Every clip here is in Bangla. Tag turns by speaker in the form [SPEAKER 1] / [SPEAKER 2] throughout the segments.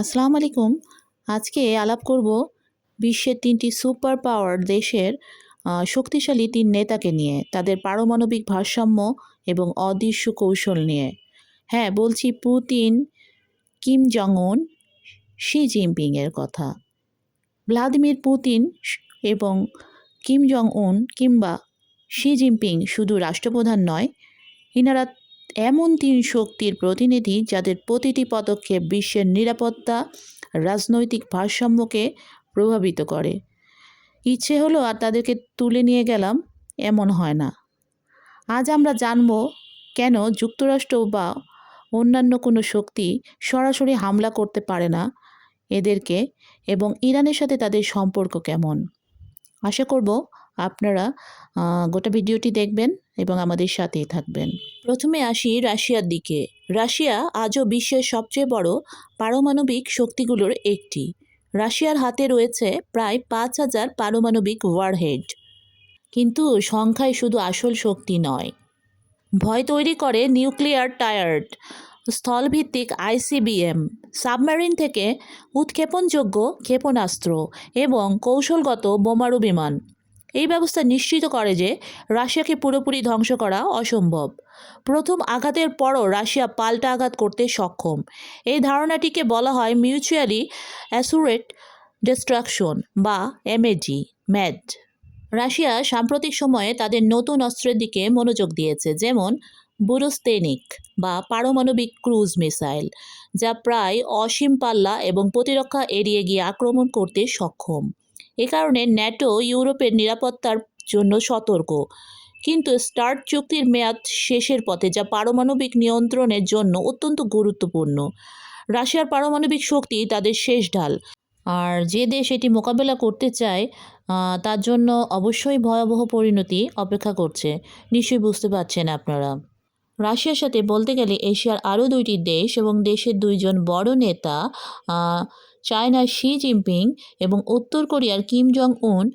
[SPEAKER 1] আসসালামু আলাইকুম আজকে আলাপ করব বিশ্বের তিনটি সুপার পাওয়ার দেশের শক্তিশালী তিন নেতাকে নিয়ে, তাদের পারমাণবিক ভারসাম্য এবং অদৃশ্য কৌশল নিয়ে। হ্যাঁ বলছি পুতিন, কিম জং উন শি এর কথা। ভ্লাদিমির পুতিন এবং কিম জং উন কিংবা শি জিনপিং শুধু রাষ্ট্রপ্রধান নয়, ইনারা এমন তিন শক্তির প্রতিনিধি যাদের প্রতিটি পদক্ষেপ বিশ্বের নিরাপত্তা, রাজনৈতিক ভারসাম্যকে প্রভাবিত করে। ইচ্ছে হলো আর তাদেরকে তুলে নিয়ে গেলাম, এমন হয় না। আজ আমরা জানব কেন যুক্তরাষ্ট্র বা অন্যান্য কোনো শক্তি সরাসরি হামলা করতে পারে না এদেরকে এবং ইরানের সাথে তাদের সম্পর্ক কেমন। আশা করব আপনারা গোটা ভিডিওটি দেখবেন এবং আমাদের সাথেই থাকবেন। প্রথমে আসি রাশিয়ার দিকে। রাশিয়া আজও বিশ্বের সবচেয়ে বড় পারমাণবিক শক্তিগুলোর একটি। রাশিয়ার হাতে রয়েছে প্রায় পাঁচ হাজার পারমাণবিক ওয়ারহেড কিন্তু সংখ্যায় শুধু আসল শক্তি নয়। ভয় তৈরি করে নিউক্লিয়ার টায়ার্ড, স্থলভিত্তিক আইসিবিএম, সাবমেরিন থেকে উৎক্ষেপণযোগ্য ক্ষেপণাস্ত্র এবং কৌশলগত বোমারু বিমান। এই ব্যবস্থা নিশ্চিত করে যে রাশিয়াকে পুরোপুরি ধ্বংস করা অসম্ভব। প্রথম আঘাতের পরও রাশিয়া পাল্টা আঘাত করতে সক্ষম। এই ধারণাটিকে বলা হয় মিউচুয়ালি অ্যাসুরেট ডিস্ট্রাকশন বা M A G, MAD. Russia সাম্প্রতিক সময়ে তাদের নতুন অস্ত্রের দিকে মনোযোগ দিয়েছে, যেমন বুরোস্তেনিক বা পারমাণবিক ক্রুজ মিসাইল, যা প্রায় অসীম পাল্লা এবং প্রতিরক্ষা এড়িয়ে গিয়ে আক্রমণ করতে সক্ষম। এ কারণে ন্যাটো ইউরোপের নিরাপত্তার জন্য সতর্ক। কিন্তু স্টার্ট চুক্তির মেয়াদ শেষের পথে, যা পারমাণবিক নিয়ন্ত্রণের জন্য অত্যন্ত গুরুত্বপূর্ণ। রাশিয়ার পারমাণবিক শক্তি তাদের শেষ ঢাল। আর যে দেশ এটি মোকাবেলা করতে চায় তার জন্য অবশ্যই ভয়াবহ পরিণতি অপেক্ষা করছে। নিশ্চয়ই বুঝতে পারছেন আপনারা। রাশিয়ার সাথে বলতে গেলে এশিয়ার আরও দুইটি দেশ এবং দেশের দুইজন বড় নেতা চায়নার শি জিনপিং এবং উত্তর কোরিয়ার কিম জং উন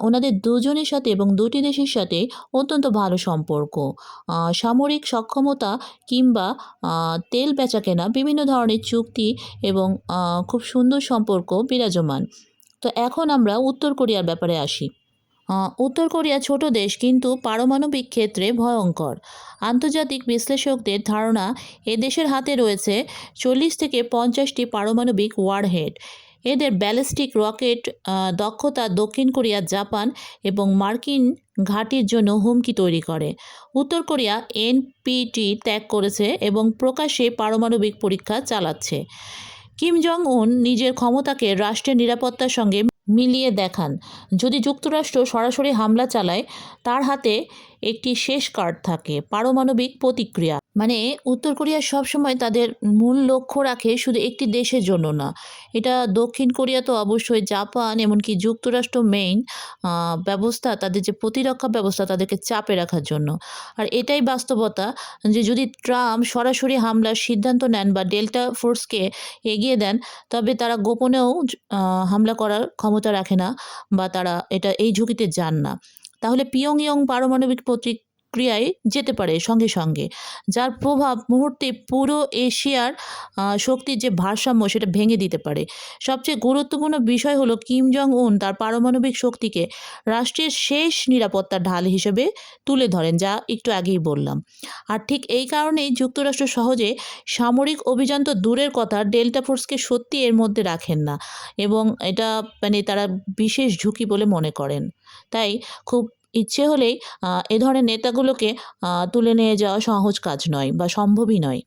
[SPEAKER 1] ওনাদের দুজনের সাথে এবং দুটি দেশের সাথে অত্যন্ত ভালো সম্পর্ক। সামরিক সক্ষমতা কিংবা তেল বেচাকেনা, বিভিন্ন ধরনের চুক্তি এবং খুব সুন্দর সম্পর্ক বিরাজমান। তো এখন আমরা উত্তর কোরিয়ার ব্যাপারে আসি। উত্তর কোরিয়া ছোট দেশ কিন্তু পারমাণবিক ক্ষেত্রে ভয়ঙ্কর। আন্তর্জাতিক বিশ্লেষকদের ধারণা, এ দেশের হাতে রয়েছে চল্লিশ থেকে পঞ্চাশটি পারমাণবিক ওয়ারহেড। এদের ব্যালিস্টিক রকেট দক্ষতা দক্ষিণ কোরিয়া, জাপান এবং মার্কিন ঘাঁটির জন্য হুমকি তৈরি করে। উত্তর কোরিয়া এনপিটি ত্যাগ করেছে এবং প্রকাশ্যে পারমাণবিক পরীক্ষা চালাচ্ছে। কিম জং উন নিজের ক্ষমতাকে রাষ্ট্রের নিরাপত্তার সঙ্গে মিলিয়ে দেখান। যদি যুক্তরাষ্ট্র সরাসরি হামলা চালায় তার হাতে একটি শেষ কার্ড থাকে, পারমাণবিক প্রতিক্রিয়া। মানে উত্তর কোরিয়া সবসময় তাদের মূল লক্ষ্য রাখে শুধু একটি দেশের জন্য না। এটা দক্ষিণ কোরিয়া তো অবশ্যই, জাপান, এমনকি যুক্তরাষ্ট্র মেইন ব্যবস্থা, তাদের যে প্রতিরক্ষা ব্যবস্থা, তাদেরকে চাপে রাখার জন্য। আর এটাই বাস্তবতা যে যদি ট্রাম্প সরাসরি হামলার সিদ্ধান্ত নেন বা ডেল্টা ফোর্সকে এগিয়ে দেন, তবে তারা গোপনেও হামলা করার ক্ষমতা রাখে না বা তারা এটা এই ঝুঁকিতে যান না। তাহলে পিয়ং ইয়ং পারমাণবিক প্রতিক্রিয়ায় যেতে পারে সঙ্গে সঙ্গে। যার প্রভাব মুহূর্তে পুরো এশিয়ার শক্তির যে ভারসাম্য সেটা ভেঙে দিতে পারে। সবচেয়ে গুরুত্বপূর্ণ বিষয় হলো কিম জং উন তার পারমাণবিক শক্তিকে রাষ্ট্রের শেষ নিরাপত্তার ঢাল হিসেবে তুলে ধরেন, যা একটু আগেই বললাম। আর ঠিক এই কারণেই যুক্তরাষ্ট্র সহজে সামরিক অভিযান তো দূরের কথা, ডেল্টা ফোর্সকে সত্যি এর মধ্যে রাখেন না। এবং এটা মানে তারা বিশেষ ঝুঁকি বলে মনে করেন। তাই খুব ইচ্ছে হলেই এ ধরনের নেতাগুলোকে তুলে নিয়ে যাওয়া সহজ কাজ নয় বা সম্ভবই নয়।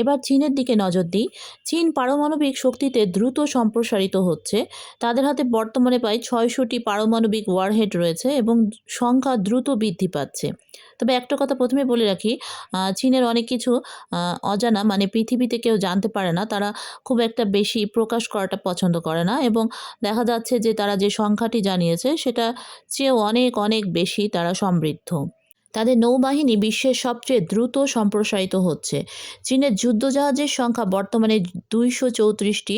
[SPEAKER 1] এবার চীনের দিকে নজর দিই। চীন পারমাণবিক শক্তিতে দ্রুত সম্প্রসারিত হচ্ছে। তাদের হাতে বর্তমানে প্রায় ছয়শটি পারমাণবিক ওয়ারহেড রয়েছে এবং সংখ্যা দ্রুত বৃদ্ধি পাচ্ছে। তবে একটা কথা প্রথমে বলে রাখি চীনের অনেক কিছু অজানা মানে পৃথিবীতে কেউ জানতে পারে না। তারা খুব একটা বেশি প্রকাশ করাটা পছন্দ করে না এবং দেখা যাচ্ছে যে তারা যে সংখ্যাটি জানিয়েছে সেটা চেয়েও অনেক অনেক বেশি তারা সমৃদ্ধ। তাদের নৌবাহিনী বিশ্বের সবচেয়ে দ্রুত সম্প্রসারিত হচ্ছে। চীনের যুদ্ধজাহাজের সংখ্যা বর্তমানে দুইশো চৌত্রিশটি,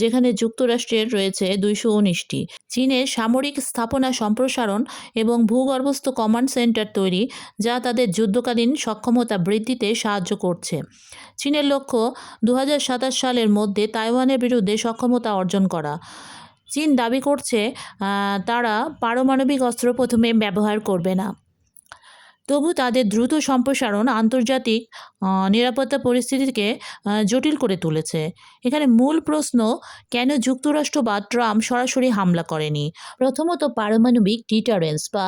[SPEAKER 1] যেখানে যুক্তরাষ্ট্রের রয়েছে দুইশো উনিশটি। চীনের সামরিক স্থাপনা সম্প্রসারণ এবং ভূগর্ভস্থ কমান্ড সেন্টার তৈরি, যা তাদের যুদ্ধকালীন সক্ষমতা বৃদ্ধিতে সাহায্য করছে। চীনের লক্ষ্য দু হাজার সাতাশ সালের মধ্যে তাইওয়ানের বিরুদ্ধে সক্ষমতা অর্জন করা। চীন দাবি করছে তারা পারমাণবিক অস্ত্র প্রথমে ব্যবহার করবে না। তবু তাদের দ্রুত সম্প্রসারণ আন্তর্জাতিক নিরাপত্তা পরিস্থিতিকে জটিল করে তুলেছে। এখানে মূল প্রশ্ন, কেন যুক্তরাষ্ট্র বা ট্রাম্প সরাসরি হামলা করেনি? প্রথমত পারমাণবিক ডিটারেন্স বা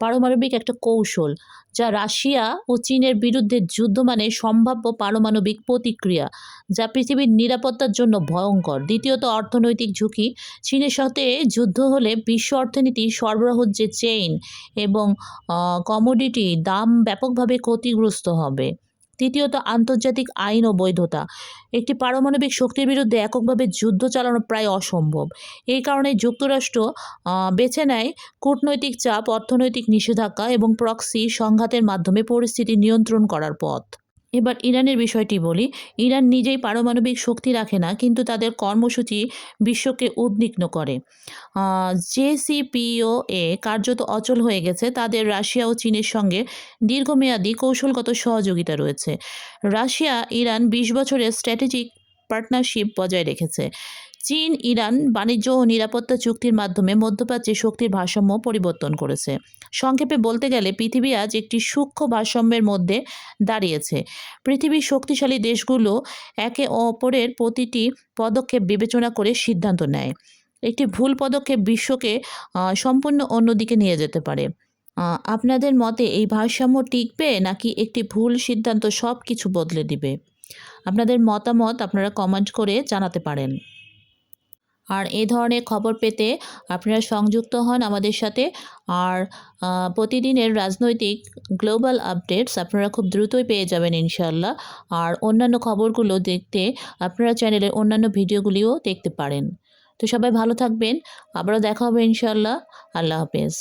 [SPEAKER 1] পারমাণবিক একটা কৌশল যা রাশিয়া ও চীনের বিরুদ্ধে যুদ্ধ মানে সম্ভাব্য পারমাণবিক প্রতিক্রিয়া, যা পৃথিবীর নিরাপত্তার জন্য ভয়ঙ্কর। দ্বিতীয়ত, অর্থনৈতিক ঝুঁকি। চীনের সাথে যুদ্ধ হলে বিশ্ব অর্থনীতি সরবরাহ যে চেইন এবং কমোডিটি দাম ব্যাপকভাবে ক্ষতিগ্রস্ত হবে। তৃতীয়ত, আন্তর্জাতিক আইন ও বৈধতা। একটি পারমাণবিক শক্তির বিরুদ্ধে এককভাবে যুদ্ধ চালানো প্রায় অসম্ভব। এই কারণে যুক্তরাষ্ট্র বেছে নেয় কূটনৈতিক চাপ, অর্থনৈতিক নিষেধাজ্ঞা এবং প্রক্সি সংঘাতের মাধ্যমে পরিস্থিতি নিয়ন্ত্রণ করার পথ। এবার ইরানের বিষয়টি বলি। ইরান নিজেই পারমাণবিক শক্তি রাখে না, কিন্তু তাদের কর্মসূচি বিশ্বকে উদ্বিগ্ন করে। জেসিপিও এ কার্যত অচল হয়ে গেছে। তাদের রাশিয়া ও চীনের সঙ্গে দীর্ঘমেয়াদী কৌশলগত সহযোগিতা রয়েছে। রাশিয়া, ইরান বিশ বছরের স্ট্র্যাটেজিক পার্টনারশিপ বজায় রেখেছে। চীন, ইরান বাণিজ্য ও নিরাপত্তা চুক্তির মাধ্যমে মধ্যপ্রাচ্যে শক্তির ভারসাম্য পরিবর্তন করেছে। সংক্ষেপে বলতে গেলে পৃথিবী আজ একটি সূক্ষ্ম ভারসাম্যের মধ্যে দাঁড়িয়েছে। পৃথিবীর শক্তিশালী দেশগুলো একে অপরের প্রতিটি পদক্ষেপ বিবেচনা করে সিদ্ধান্ত নেয়। একটি ভুল পদক্ষেপ বিশ্বকে সম্পূর্ণ অন্যদিকে নিয়ে যেতে পারে। আপনাদের মতে এই ভারসাম্য টিকবে নাকি একটি ভুল সিদ্ধান্ত সব কিছু বদলে দিবে? আপনাদের মতামত আপনারা কমেন্ট করে জানাতে পারেন। আর এ ধরনের খবর পেতে আপনারা সংযুক্ত হন আমাদের সাথে। আর প্রতিদিনের রাজনৈতিক গ্লোবাল আপডেটস আপনারা খুব দ্রুতই পেয়ে যাবেন ইনশাল্লাহ আর অন্যান্য খবরগুলো দেখতে আপনারা চ্যানেলের অন্যান্য ভিডিওগুলিও দেখতে পারেন। তো সবাই ভালো থাকবেন। আবারও দেখা হবে ইনশাল্লাহ আল্লাহ হাফেজ।